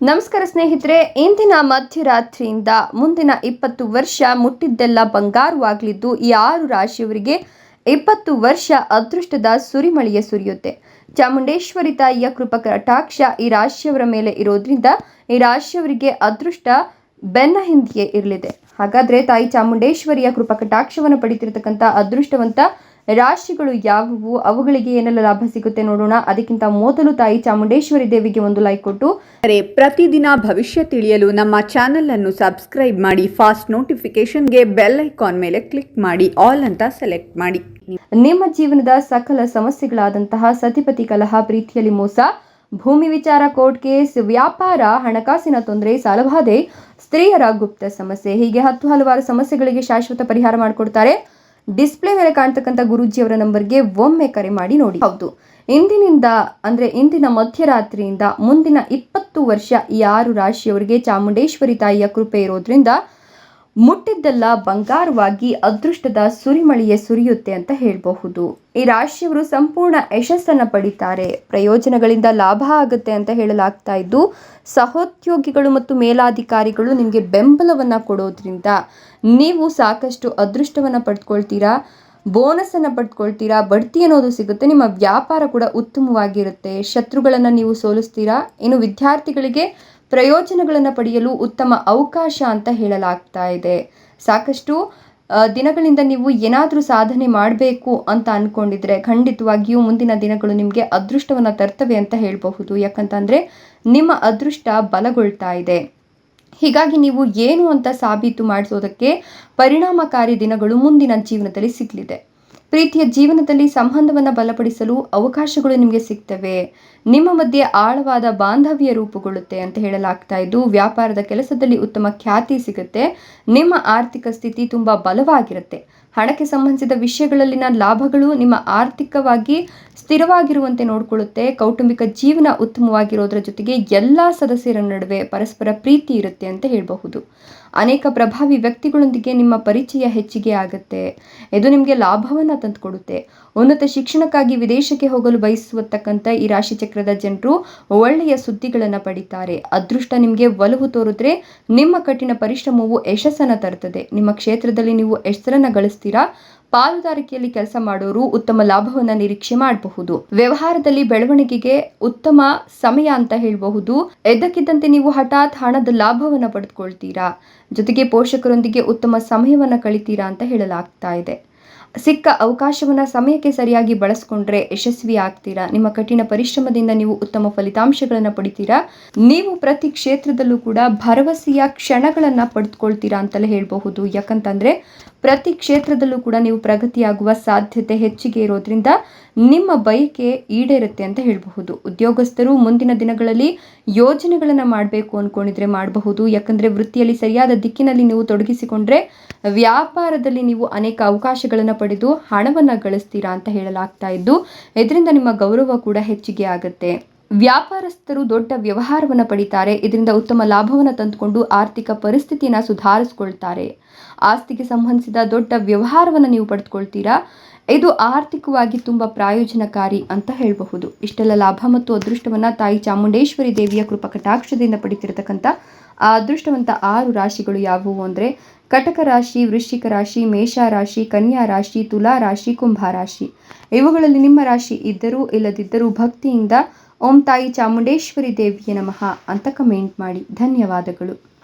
ನಮಸ್ಕಾರ ಸ್ನೇಹಿತರೆ, ಇಂದಿನ ಮಧ್ಯರಾತ್ರಿಯಿಂದ ಮುಂದಿನ ಇಪ್ಪತ್ತು ವರ್ಷ ಮುಟ್ಟಿದ್ದೆಲ್ಲ ಬಂಗಾರವಾಗಲಿದ್ದು ಈ ಆರು ರಾಶಿಯವರಿಗೆ ಇಪ್ಪತ್ತು ವರ್ಷ ಅದೃಷ್ಟದ ಸುರಿಮಳೆಯ ಸುರಿಯುತ್ತೆ. ಚಾಮುಂಡೇಶ್ವರಿ ತಾಯಿಯ ಕೃಪಕ ಕಟಾಕ್ಷ ಈ ರಾಶಿಯವರ ಮೇಲೆ ಇರೋದ್ರಿಂದ ಈ ರಾಶಿಯವರಿಗೆ ಅದೃಷ್ಟ ಬೆನ್ನ ಹಿಂದೆಯೇ ಇರಲಿದೆ. ಹಾಗಾದ್ರೆ ತಾಯಿ ಚಾಮುಂಡೇಶ್ವರಿಯ ಕೃಪಾ ಕಟಾಕ್ಷವನ್ನು ಪಡಿತಿರ್ತಕ್ಕಂಥ ಅದೃಷ್ಟವಂತ ರಾಶಿಗಳು ಯಾವುವು ಅವುಗಳಿಗೆ ಏನೆಲ್ಲ ಲಾಭ ಸಿಗುತ್ತೆ ನೋಡೋಣ. ಅದಕ್ಕಿಂತ ಮೊದಲು ತಾಯಿ ಚಾಮುಂಡೇಶ್ವರಿ ದೇವಿಗೆ ಒಂದು ಲೈಕ್ ಕೊಟ್ಟು. ಅರೆ ಪ್ರತಿದಿನ ಭವಿಷ್ಯ ತಿಳಿಯಲು ನಮ್ಮ ಚಾನೆಲ್ ಅನ್ನು ಸಬ್ಸ್ಕ್ರೈಬ್ ಮಾಡಿ ಫಾಸ್ಟ್ ನೋಟಿಫಿಕೇಶನ್ಗೆ ಬೆಲ್ ಐಕಾನ್ ಮೇಲೆ ಕ್ಲಿಕ್ ಮಾಡಿ ಆಲ್ ಅಂತ ಸೆಲೆಕ್ಟ್ ಮಾಡಿ. ನಿಮ್ಮ ಜೀವನದ ಸಕಲ ಸಮಸ್ಯೆಗಳಾದಂತಹ ಸತಿಪತಿ ಕಲಹ ಪ್ರೀತಿಯಲ್ಲಿ ಮೋಸ ಭೂಮಿ ವಿಚಾರ ಕೋರ್ಟ್ ಕೇಸ್ ವ್ಯಾಪಾರ ಹಣಕಾಸಿನ ತೊಂದರೆ ಸಾಲಬಾಧೆ ಸ್ತ್ರೀಯರ ಗುಪ್ತ ಸಮಸ್ಯೆ ಹೀಗೆ ಹತ್ತು ಹಲವಾರು ಸಮಸ್ಯೆಗಳಿಗೆ ಶಾಶ್ವತ ಪರಿಹಾರ ಮಾಡಿಕೊಡ್ತಾರೆ. ಡಿಸ್ಪ್ಲೇ ಮೇಲೆ ಕಾಣ್ತಕ್ಕಂಥ ಗುರೂಜಿಯವರ ನಂಬರ್ಗೆ ಒಮ್ಮೆ ಕರೆ ಮಾಡಿ ನೋಡಿ. ಹೌದು. ಇಂದಿನಿಂದ, ಅಂದ್ರೆ ಇಂದಿನ ಮಧ್ಯರಾತ್ರಿಯಿಂದ ಮುಂದಿನ ಇಪ್ಪತ್ತು ವರ್ಷ ಈ ಆರು ರಾಶಿಯವರಿಗೆ ಚಾಮುಂಡೇಶ್ವರಿ ತಾಯಿಯ ಕೃಪೆ ಇರೋದ್ರಿಂದ ಮುಟ್ಟಿದ್ದೆಲ್ಲ ಬಂಗಾರವಾಗಿ ಅದೃಷ್ಟದ ಸುರಿಮಳೆಯೇ ಸುರಿಯುತ್ತೆ ಅಂತ ಹೇಳಬಹುದು. ಈ ರಾಶಿಯವರು ಸಂಪೂರ್ಣ ಯಶಸ್ಸನ್ನು ಪಡಿತಾರೆ. ಪ್ರಯೋಜನಗಳಿಂದ ಲಾಭ ಆಗುತ್ತೆ ಅಂತ ಹೇಳಲಾಗ್ತಾ ಇದ್ದು, ಸಹೋದ್ಯೋಗಿಗಳು ಮತ್ತು ಮೇಲಾಧಿಕಾರಿಗಳು ನಿಮಗೆ ಬೆಂಬಲವನ್ನು ಕೊಡೋದ್ರಿಂದ ನೀವು ಸಾಕಷ್ಟು ಅದೃಷ್ಟವನ್ನು ಪಡ್ಕೊಳ್ತೀರಾ ಬೋನಸನ್ನು ಪಡ್ಕೊಳ್ತೀರಾ, ಬಡ್ತಿ ಅನ್ನೋದು ಸಿಗುತ್ತೆ, ನಿಮ್ಮ ವ್ಯಾಪಾರ ಕೂಡ ಉತ್ತಮವಾಗಿರುತ್ತೆ, ಶತ್ರುಗಳನ್ನು ನೀವು ಸೋಲಿಸ್ತೀರಾ, ಇನ್ನು ವಿದ್ಯಾರ್ಥಿಗಳಿಗೆ ಪ್ರಯೋಜನಗಳನ್ನು ಪಡೆಯಲು ಉತ್ತಮ ಅವಕಾಶ ಅಂತ ಹೇಳಲಾಗ್ತಾ ಇದೆ. ಸಾಕಷ್ಟು ದಿನಗಳಿಂದ ನೀವು ಏನಾದರೂ ಸಾಧನೆ ಮಾಡಬೇಕು ಅಂತ ಅಂದ್ಕೊಂಡಿದ್ರೆ ಖಂಡಿತವಾಗಿಯೂ ಮುಂದಿನ ದಿನಗಳು ನಿಮಗೆ ಅದೃಷ್ಟವನ್ನು ತರ್ತವೆ ಅಂತ ಹೇಳಬಹುದು. ಯಾಕಂತಂದರೆ, ನಿಮ್ಮ ಅದೃಷ್ಟ ಬಲಗೊಳ್ತಾ ಇದೆ. ಹೀಗಾಗಿ ನೀವು ಏನು ಅಂತ ಸಾಬೀತು ಮಾಡಿಸೋದಕ್ಕೆ ಪರಿಣಾಮಕಾರಿ ದಿನಗಳು ಮುಂದಿನ ಜೀವನದಲ್ಲಿ ಸಿಗಲಿದೆ. ಪ್ರೀತಿಯ ಜೀವನದಲ್ಲಿ ಸಂಬಂಧವನ್ನು ಬಲಪಡಿಸಲು ಅವಕಾಶಗಳು ನಿಮಗೆ ಸಿಗ್ತವೆ. ನಿಮ್ಮ ಮಧ್ಯೆ ಆಳವಾದ ಬಾಂಧವ್ಯ ರೂಪುಗೊಳ್ಳುತ್ತೆ ಅಂತ ಹೇಳಲಾಗ್ತಾ ಇದ್ದು, ವ್ಯಾಪಾರದ ಕೆಲಸದಲ್ಲಿ ಉತ್ತಮ ಖ್ಯಾತಿ ಸಿಗುತ್ತೆ. ನಿಮ್ಮ ಆರ್ಥಿಕ ಸ್ಥಿತಿ ತುಂಬ ಬಲವಾಗಿರುತ್ತೆ. ಹಣಕ್ಕೆ ಸಂಬಂಧಿಸಿದ ವಿಷಯಗಳಲ್ಲಿನ ಲಾಭಗಳು ನಿಮ್ಮ ಆರ್ಥಿಕವಾಗಿ ಸ್ಥಿರವಾಗಿರುವಂತೆ ನೋಡಿಕೊಳ್ಳುತ್ತೆ. ಕೌಟುಂಬಿಕ ಜೀವನ ಉತ್ತಮವಾಗಿರೋದ್ರ ಜೊತೆಗೆ ಎಲ್ಲ ಸದಸ್ಯರ ನಡುವೆ ಪರಸ್ಪರ ಪ್ರೀತಿ ಇರುತ್ತೆ ಅಂತ ಹೇಳಬಹುದು. ಅನೇಕ ಪ್ರಭಾವಿ ವ್ಯಕ್ತಿಗಳೊಂದಿಗೆ ನಿಮ್ಮ ಪರಿಚಯ ಹೆಚ್ಚಿಗೆ ಆಗುತ್ತೆ. ಇದು ನಿಮಗೆ ಲಾಭವನ್ನು ತಂದುಕೊಡುತ್ತೆ. ಉನ್ನತ ಶಿಕ್ಷಣಕ್ಕಾಗಿ ವಿದೇಶಕ್ಕೆ ಹೋಗಲು ಬಯಸುವತಕ್ಕಂಥ ಈ ರಾಶಿ ಚಕ್ರದ ಜನರು ಒಳ್ಳೆಯ ಸುದ್ದಿಗಳನ್ನು ಪಡಿತಾರೆ. ಅದೃಷ್ಟ ನಿಮಗೆ ಒಲವು ತೋರಿದ್ರೆ ನಿಮ್ಮ ಕಠಿಣ ಪರಿಶ್ರಮವು ಯಶಸ್ಸನ್ನು ತರುತ್ತದೆ ನಿಮ್ಮ ಕ್ಷೇತ್ರದಲ್ಲಿ ನೀವು ಹೆಸರನ್ನು ಗಳಿಸ್ತೀರಾ. ಪಾಲುದಾರಿಕೆಯಲ್ಲಿ ಕೆಲಸ ಮಾಡೋರು ಉತ್ತಮ ಲಾಭವನ್ನು ನಿರೀಕ್ಷೆ ಮಾಡಬಹುದು. ವ್ಯವಹಾರದಲ್ಲಿ ಬೆಳವಣಿಗೆಗೆ ಉತ್ತಮ ಸಮಯ ಅಂತ ಹೇಳಬಹುದು. ಎದ್ದಕ್ಕಿದ್ದಂತೆ ನೀವು ಹಠಾತ್ ಹಣದ ಲಾಭವನ್ನು ಪಡೆದುಕೊಳ್ತೀರಾ ಜೊತೆಗೆ ಪೋಷಕರೊಂದಿಗೆ ಉತ್ತಮ ಸಮಯವನ್ನು ಕಳಿತೀರಾ ಅಂತ ಹೇಳಲಾಗ್ತಾ ಇದೆ. ಸಿಕ್ಕ ಅವಕಾಶವನ್ನು ಸಮಯಕ್ಕೆ ಸರಿಯಾಗಿ ಬಳಸ್ಕೊಂಡ್ರೆ ಯಶಸ್ವಿ ಆಗ್ತೀರಾ ನಿಮ್ಮ ಕಠಿಣ ಪರಿಶ್ರಮದಿಂದ ನೀವು ಉತ್ತಮ ಫಲಿತಾಂಶಗಳನ್ನು ಪಡಿತೀರಾ? ನೀವು ಪ್ರತಿ ಕ್ಷೇತ್ರದಲ್ಲೂ ಕೂಡ ಭರವಸೆಯ ಕ್ಷಣಗಳನ್ನು ಪಡೆದುಕೊಳ್ತೀರಾ ಅಂತಲೇ ಹೇಳಬಹುದು. ಯಾಕಂತಂದರೆ ಪ್ರತಿ ಕ್ಷೇತ್ರದಲ್ಲೂ ಕೂಡ ನೀವು ಪ್ರಗತಿಯಾಗುವ ಸಾಧ್ಯತೆ ಹೆಚ್ಚಿಗೆ ಇರೋದ್ರಿಂದ ನಿಮ್ಮ ಬಯಕೆ ಈಡೇರುತ್ತೆ ಅಂತ ಹೇಳಬಹುದು. ಉದ್ಯೋಗಸ್ಥರು ಮುಂದಿನ ದಿನಗಳಲ್ಲಿ ಯೋಜನೆಗಳನ್ನು ಮಾಡಬೇಕು ಅಂದ್ಕೊಂಡಿದ್ರೆ ಮಾಡಬಹುದು. ಯಾಕಂದರೆ ವೃತ್ತಿಯಲ್ಲಿ ಸರಿಯಾದ ದಿಕ್ಕಿನಲ್ಲಿ ನೀವು ತೊಡಗಿಸಿಕೊಂಡ್ರೆ ವ್ಯಾಪಾರದಲ್ಲಿ ನೀವು ಅನೇಕ ಅವಕಾಶಗಳನ್ನು ಪಡೆದು ಹಣವನ್ನು ಗಳಿಸ್ತೀರಾ ಅಂತ ಹೇಳಲಾಗ್ತಾ ಇದ್ದು ಇದರಿಂದ ನಿಮ್ಮ ಗೌರವ ಕೂಡ ಹೆಚ್ಚಿಗೆ ಆಗುತ್ತೆ. ವ್ಯಾಪಾರಸ್ಥರು ದೊಡ್ಡ ವ್ಯವಹಾರವನ್ನು ಪಡಿತಾರೆ. ಇದರಿಂದ ಉತ್ತಮ ಲಾಭವನ್ನು ತಂದುಕೊಂಡು ಆರ್ಥಿಕ ಪರಿಸ್ಥಿತಿಯನ್ನು ಸುಧಾರಿಸ್ಕೊಳ್ತಾರೆ. ಆಸ್ತಿಗೆ ಸಂಬಂಧಿಸಿದ ದೊಡ್ಡ ವ್ಯವಹಾರವನ್ನು ನೀವು ಪಡೆದುಕೊಳ್ತೀರಾ? ಇದು ಆರ್ಥಿಕವಾಗಿ ತುಂಬ ಪ್ರಾಯೋಜನಕಾರಿ ಅಂತ ಹೇಳಬಹುದು. ಇಷ್ಟೆಲ್ಲ ಲಾಭ ಮತ್ತು ಅದೃಷ್ಟವನ್ನು ತಾಯಿ ಚಾಮುಂಡೇಶ್ವರಿ ದೇವಿಯ ಕೃಪಾ ಕಟಾಕ್ಷದಿಂದ ಪಡಿತಿರತಕ್ಕಂಥ ಆ ಅದೃಷ್ಟವಂತ ಆರು ರಾಶಿಗಳು ಯಾವುವು ಅಂದರೆ ಕಟಕ ರಾಶಿ, ವೃಶ್ಚಿಕ ರಾಶಿ, ಮೇಷ ರಾಶಿ, ಕನ್ಯಾ ರಾಶಿ, ತುಲಾ ರಾಶಿ, ಕುಂಭ ರಾಶಿ. ಇವುಗಳಲ್ಲಿ ನಿಮ್ಮ ರಾಶಿ ಇದ್ದರೂ ಇಲ್ಲದಿದ್ದರೂ ಭಕ್ತಿಯಿಂದ ಓಂ ತಾಯಿ ಚಾಮುಂಡೇಶ್ವರಿ ದೇವಿಯ ನಮಃ ಅಂತ ಕಮೆಂಟ್ ಮಾಡಿ. ಧನ್ಯವಾದಗಳು.